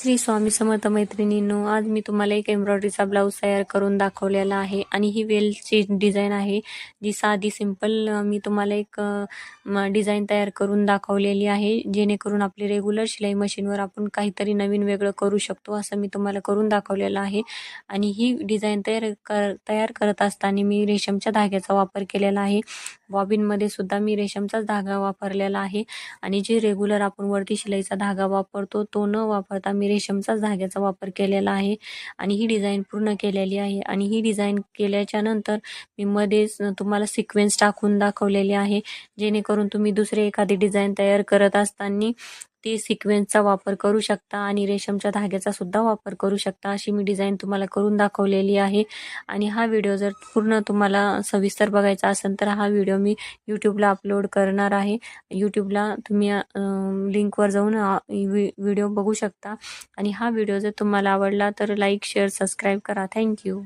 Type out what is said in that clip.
श्री स्वामी समर्थ मैत्रिणींनो आज मी तुम्हाला एक एम्ब्रॉयडरीचा ब्लाऊज तयार करून दाखवलेला आहे आणि ही वेलची डिझाईन आहे जी साधी सिंपल मी तुम्हाला एक डिझाईन तयार करून दाखवलेली आहे जेणेकरून आपली रेग्युलर शिलाई मशीनवर आपण काहीतरी नवीन वेगळं करू शकतो असं मी तुम्हाला करून दाखवलेलं आहे. आणि ही डिझाईन तयार कर तयार करत असताना मी रेशमच्या धाग्याचा वापर केलेला आहे. बॉबिनमध्ये सुद्धा मी रेशमचाच धागा वापरलेला आहे. आणि जे रेग्युलर आपण वरती शिलाईचा धागा वापरतो तो न वापरता मी रेशमचाच धाग्याचा वापर केलेला आहे. आणि ही डिझाईन पूर्ण केलेली आहे. आणि ही डिझाईन केल्याच्यानंतर मी मध्येच तुम्हाला सिक्वेन्स टाकून दाखवलेले आहे. जेणेकरून तुम्ही दुसरे एखादी डिझाईन तयार करत असताना ती सिक्वेन्सचा वापर करू शकता आणि रेशमच्या धाग्याचा सुद्धा वापर करू शकता. अशी मी डिझाईन तुम्हाला करून दाखवलेली आहे. आणि हा व्हिडिओ जर पूर्ण तुम्हाला सविस्तर बघायचा असेल तर हा व्हिडिओ मी यूट्यूबला अपलोड करणार आहे. यूट्यूबला तुम्ही लिंकवर जाऊन व्हिडिओ बघू शकता. आणि हा व्हिडिओ जर तुम्हाला आवडला तर लाईक शेअर सबस्क्राईब करा. Thank you